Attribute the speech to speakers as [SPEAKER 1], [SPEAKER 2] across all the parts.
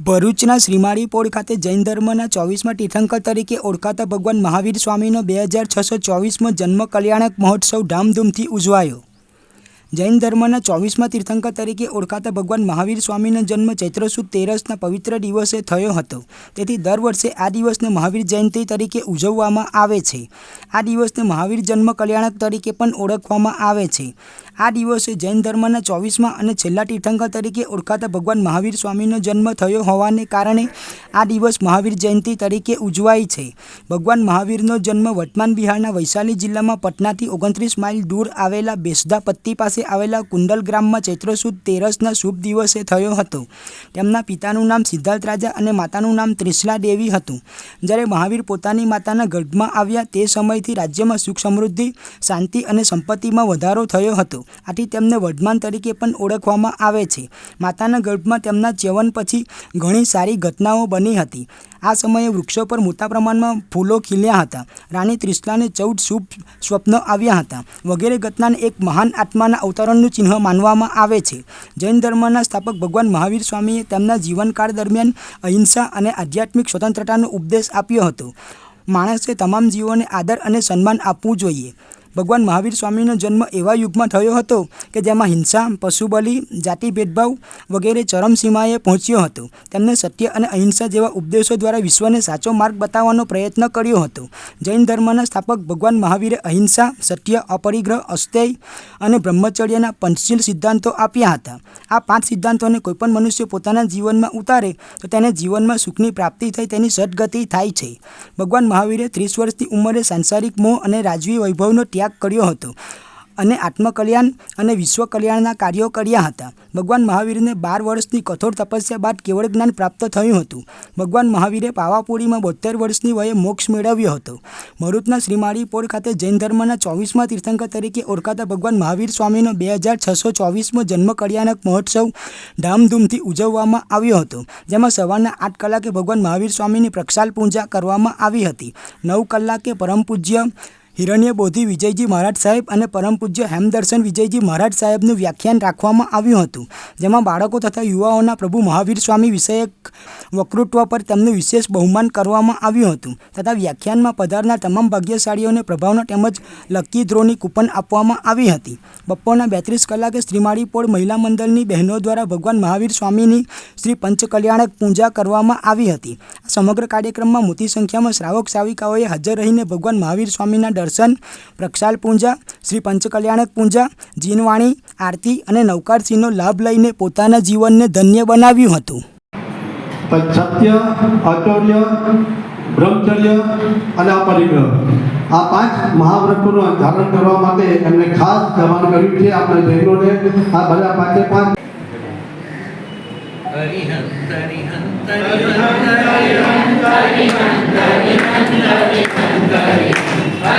[SPEAKER 1] ભરૂચના શ્રીમાળીપોળ ખાતે જૈન ધર્મના ચોવીસમાં તીર્થંકર તરીકે ઓળખાતા ભગવાન મહાવીર સ્વામીનો બે હજાર છસો ચોવીસમાં જન્મ કલ્યાણક મહોત્સવ ધામધૂમથી ઉજવાયો. જૈન ધર્મના ચોવીસમાં તીર્થંકર તરીકે ઓળખાતા ભગવાન મહાવીર સ્વામીનો જન્મ ચૈત્ર સુદ તેરસના પવિત્ર દિવસે થયો હતો. તેથી દર વર્ષે આ દિવસને મહાવીર જયંતિ તરીકે ઉજવવામાં આવે છે. આ દિવસને મહાવીર જન્મ કલ્યાણક તરીકે પણ ઓળખવામાં આવે છે. આ દિવસે જૈન ધર્મના ચોવીસમાં અને છેલ્લા તીર્થંકર તરીકે ઓળખાતા ભગવાન મહાવીર સ્વામીનો જન્મ થયો હોવાને કારણે આ દિવસ મહાવીર જયંતિ તરીકે ઉજવાય છે. ભગવાન મહાવીરનો જન્મ વર્તમાન બિહારના વૈશાલી જિલ્લામાં પટનાથી ઓગણત્રીસ માઇલ દૂર આવેલા બેસદા પત્તી પાસે આવેલા કુંડલ ગ્રામમાં ચૈત્ર સુદ તેરસના શુભ દિવસે થયો હતો. તેમના પિતાનું નામ સિદ્ધાર્થ રાજા અને માતાનું નામ ત્રિશલા દેવી હતું. જ્યારે મહાવીર પોતાની માતાના ગર્ભમાં આવ્યા તે સમયથી રાજ્યમાં સુખ સમૃદ્ધિ, શાંતિ અને સંપત્તિમાં વધારો થયો હતો. આથી તેમને વર્ધમાન તરીકે પણ ઓળખવામાં આવે છે. માતાના ગર્ભમાં તેમના ચ્યવન પછી ઘણી સારી ઘટનાઓ બની હતી. આ સમયે વૃક્ષો પર મોટા પ્રમાણમાં ફૂલો ખીલ્યા હતા. રાણી ત્રિશલાને ચૌદ શુભ સ્વપ્ન આવ્યા હતા. વગેરે ઘટનાને એક મહાન આત્માના અવતરણનું ચિહ્ન માનવામાં આવે છે. જૈન ધર્મના સ્થાપક ભગવાન મહાવીર સ્વામીએ તેમના જીવનકાળ દરમિયાન અહિંસા અને આધ્યાત્મિક સ્વતંત્રતાનો ઉપદેશ આપ્યો હતો. માણસે તમામ જીવોને આદર અને સન્માન આપવું જોઈએ. ભગવાન મહાવીર સ્વામીનો જન્મ એવા યુગમાં થયો હતો કે જેમાં હિંસા, પશુબલિ, જાતિ ભેદભાવ વગેરે ચરમસીમાએ પહોંચ્યો હતો. તેમણે સત્ય અને અહિંસા જેવા ઉપદેશો દ્વારા વિશ્વને સાચો માર્ગ બતાવવાનો પ્રયત્ન કર્યો હતો. જૈન ધર્મના સ્થાપક ભગવાન મહાવીરે અહિંસા, સત્ય, અપરિગ્રહ, અસ્તેય અને બ્રહ્મચર્યના પંચશીલ સિદ્ધાંતો આપ્યા હતા. આ પાંચ સિદ્ધાંતોને કોઈપણ મનુષ્ય પોતાના જીવનમાં ઉતારે તો તેને જીવનમાં સુખની પ્રાપ્તિ થઈ તેની સદગતિ થાય છે. ભગવાન મહાવીરે ત્રીસ વર્ષની ઉંમરે સાંસારિક મોહ અને રાજવી વૈભવનો ત્યાગ કર્યો હતો. અને આત્મકલ્યાણ અને વિશ્વ કલ્યાણના કાર્યો કર્યા હતા. ભગવાન મહાવીરને બાર વર્ષની કઠોર તપસ્યા બાદ કેવળ જ્ઞાન પ્રાપ્ત થયું હતું. ભગવાન મહાવીરે પાવાપુરીમાં બોતેર વર્ષની વયે મોક્ષ મેળવ્યો હતો. મરુતના શ્રીમાળી પોળ ખાતે જૈન ધર્મના ચોવીસમાં તીર્થંકર તરીકે ઓળખાતા ભગવાન મહાવીર સ્વામીનો બે હજાર છસો ચોવીસમો જન્મ કલ્યાણક મહોત્સવ ધામધૂમથી ઉજવવામાં આવ્યો હતો. જેમાં સવારના આઠ કલાકે ભગવાન મહાવીર સ્વામીની પ્રક્ષાલ પૂજા કરવામાં આવી હતી. નવ કલાકે પરમ પૂજ્ય હિરણ્ય બોધિ વિજયજી મહારાજ સાહેબ અને પરમ પૂજ્ય હેમદર્શન વિજયજી મહારાજ સાહેબનું વ્યાખ્યાન રાખવામાં આવ્યું હતું, જેમાં બાળકો તથા યુવાઓના પ્રભુ મહાવીર સ્વામી વિષયક વકૃત્વ પર તેમનું વિશેષ બહુમાન કરવામાં આવ્યું હતું, તથા વ્યાખ્યાનમાં પધારનાર તમામ ભાગ્યશાળીઓને પ્રભાવના તેમજ લકી ધ્રોની કૂપન આપવામાં આવી હતી. બપોરના બેત્રીસ કલાકે શ્રીમાળી પોળ મહિલા મંડળની બહેનો દ્વારા ભગવાન મહાવીર સ્વામીની શ્રી પંચકલ્યાણક પૂજા કરવામાં આવી હતી. સમગ્ર કાર્યક્રમમાં મોટી સંખ્યામાં શ્રાવક શ્રાવિકાઓએ હાજર રહીને ભગવાન મહાવીર સ્વામીના દર્શન પ્રક્ષાલ પૂંજા શ્રી પંચકલ્યાણક પૂંજા જીનવાણી આરતી અને નૌકારસિંહનો લાભ લઈને પોતાના જીવનને ધન્ય બનાવ્યું હતું
[SPEAKER 2] સત્ય અચૌર્ય બ્રહ્મચર્ય અને અપરિગ્રહ આ પાંચ મહાવ્રતોનું ધારણ કરવા માટે એમને ખાસ દબાણ કર્યું છે આપણે જૈનોને આ બધા પાંચે પાંચ
[SPEAKER 3] હરિહંત હરિહંત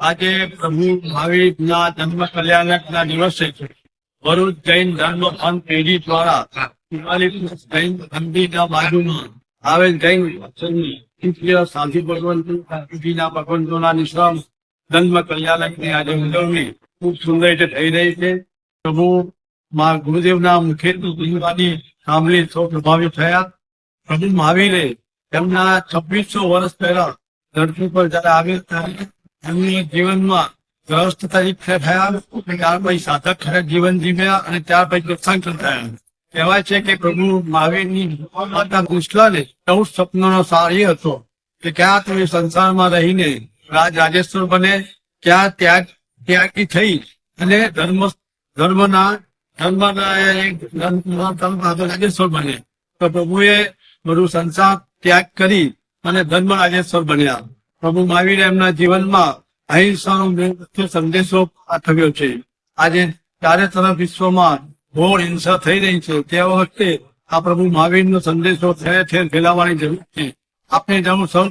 [SPEAKER 4] આજે પ્રભુ મહાવીરના જન્મ કલ્યાણકના દિવસે છે ભરૂચ જૈન ધર્મ પંથ પેઢી દ્વારા હિમાલય જૈન મંદિરના બાજુમાં આવેલ જૈન સાંધી ભગવંતજીના ભગવંતોના નિશ્રમ જન્મ કલ્યાણકની આજે ઉજવણી ખૂબ સુંદર રીતે થઈ રહી છે. પ્રભુ મા ગુરુદેવના મુખેથી જીવવાની સાંભળી સૌ પ્રભાવિત થયા. પ્રભુ મહાવીરે તેમના છવ્વીસો વર્ષ પહેલા ધરતી પર જયારે આવ્યા ત્યારે એમની જીવનમાં ગ્રસ્ત તરીકે થયા ત્યાર પછી સાધક જીવન જીવ્યા અને ત્યાર પછી તીર્થંકર થયા. કહેવાય છે કે પ્રભુ મહાવીરની માતા કૃષ્ણને ચૌદ સપનોનો સાર હતો કે ક્યાં તમે સંસારમાં રહીને રાજ રાજેશ્વર બને, ક્યાં ત્યાગ, ત્યાગી થઈ અને ધર્મ, ધર્મના ધર્મના રાજેશ્વર બને. તો પ્રભુએ બધું સંસાર ત્યાગ કરી અને ધર્મ રાજેશ્વર બન્યા. પ્રભુ મહાવીર એમના જીવનમાં અહિંસાનો મુખ્ય સંદેશો પાઠવ્યો છે. આજે ચારે તરફ વિશ્વમાં ઘોર હિંસા થઈ રહી છે. તે વખતે આ પ્રભુ મહાવીરનો સંદેશો ઠેર ઠેર ફેલાવવાની જરૂર છે. આપણે જાણું સૌ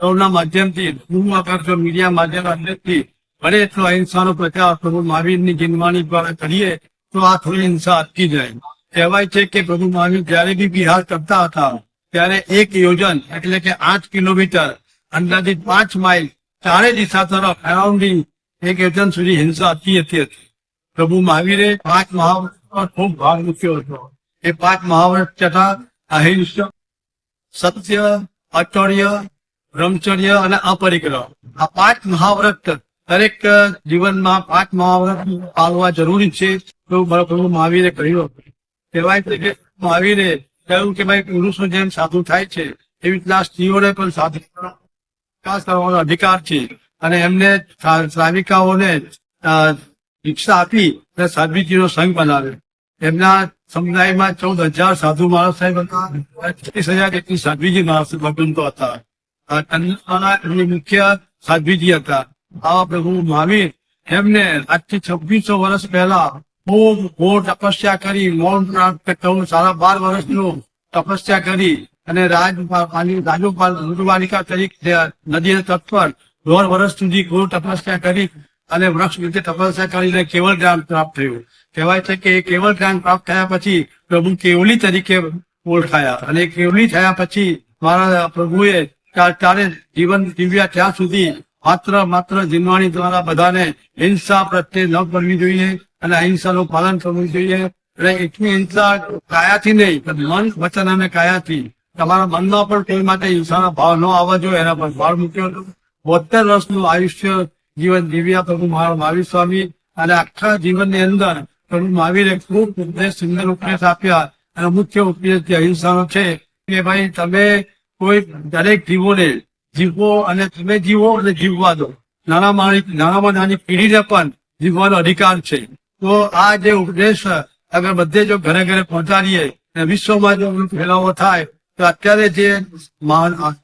[SPEAKER 4] સૌના માધ્યમથી, હું આકર્ષો મીડિયા માધ્યમ અંદરથી ભલે એટલો અહિંસાનો પ્રચાર પ્રભુ મહાવીરની જીનવાણી દ્વારા કરીએ, તો આ થોડી હિંસા અટકી જાય. કહેવાય છે કે પ્રભુ મહાવીર જયારે બી બિહાર કરતા હતા, ત્યારે એક યોજન એટલે કે આઠ કિલોમીટર અંદાજિત પાંચ માઇલ ચારે દિશા તરફ અરાઉન્ડિંગ એક યોજન સુધી હિંસા હતી હતી હતી. પ્રભુ મહાવીરે પાંચ મહાવ્રત પર ખૂબ ભાર મૂક્યો હતો. એ પાંચ મહાવ્રત તથા અહિંસા, સત્ય અચર્ય બ્રહ્મચર્ય અને અપરિગ્રહ. આ પાંચ મહાવ્રત દરેક જીવનમાં પાંચ મહાવ્રત પાળવા જરૂરી છે તો પ્રભુ મહાવીરે કહ્યું હતું. કહેવાય કે મહાવીરે કહ્યું કે ભાઈ પુરુષો જેમ સાધુ થાય છે, એવી રીતના સ્ત્રીઓને પણ સાધુ વિકાસ કરવાનો અધિકાર છે અને એમને શ્રાવિકાઓને દીક્ષા આપી અને સાધ્વીજીનો સંઘ બનાવ્યો. એમના સમુદાયમાં ચૌદ હજાર સાધુ માણસ સાહેબ હતા ત્રીસ હજાર જેટલી સાધ્વીજી માણસ ભગવંતો હતા. એમની મુખ્ય સાધ્વીજી હતા. આવા પ્રભુ મહાવીર એમને આજથી છવ્વીસો વર્ષ પહેલા બહુ બહુ તપસ્યા કરી મૌન પ્રાપ્ત સાડા બાર વર્ષનું તપસ્યા કરી અને રાજ રાજોપાલ ઋતુવાલિકા તરીકે નદીના તટ પર દોઢ વર્ષ સુધી ગુરુ તપસ્યા કરી અને વૃક્ષ રીતે તપસ્યા કરીને કેવળ જ્ઞાન પ્રાપ્ત થયું. કહેવાય છે કે એ કેવળ જ્ઞાન પ્રાપ્ત થયા પછી પ્રભુ કેવલી તરીકે ઓળખાયા. અને કેવલી થયા પછી મારા પ્રભુએ ત્યારે જીવન જીવ્યા ત્યાં સુધી માત્ર માત્ર જીવવાણી દ્વારા બધાને હિંસા પ્રત્યે ન કરવી જોઈએ અને અહિંસાનું પાલન કરવું જોઈએ. એટલે એટલી હિંસા કાયાથી નહીં મન વચન અને કાયાથી તમારા મનમાં પણ કોઈ માટે હિંસાના ભાવ ન આવવા જોઈએ, એના પર ભાર મૂક્યો હતો. બોતેર વર્ષનું આયુષ્ય જીવન જીવ્યા પ્રભુ મારા મહાવીર સ્વામી અને આખા જીવનની અંદર પ્રભુ મહાવીરે ખૂબ ઉપદેશ, સુંદર ઉપદેશ આપ્યા અને મુખ્ય ઉપદેશ જે અહિંસાનો છે કે ભાઈ તમે કોઈ દરેક જીવોને જીવો અને તમે જીવો અને જીવવા દો. નાના માણી નાનામાં નાની પેઢીને પણ જીવવાનો અધિકાર છે. તો આ જે ઉપદેશ અગર બધે જો ઘરે ઘરે પહોંચાડીએ અને વિશ્વમાં જો ફેલાવો થાય તો અત્યારે જે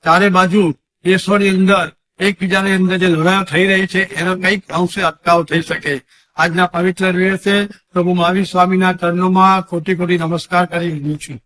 [SPEAKER 4] ચારે બાજુ દેશોની અંદર, એકબીજાની અંદર જે લડાઈઓ થઈ રહી છે, એનો કંઈક અંશે અટકાવ થઈ શકે. આજના પવિત્ર દિવસે પ્રભુ મહાવીર સ્વામીના ચરણોમાં કોટી કોટી નમસ્કાર કરી રહ્યું છું.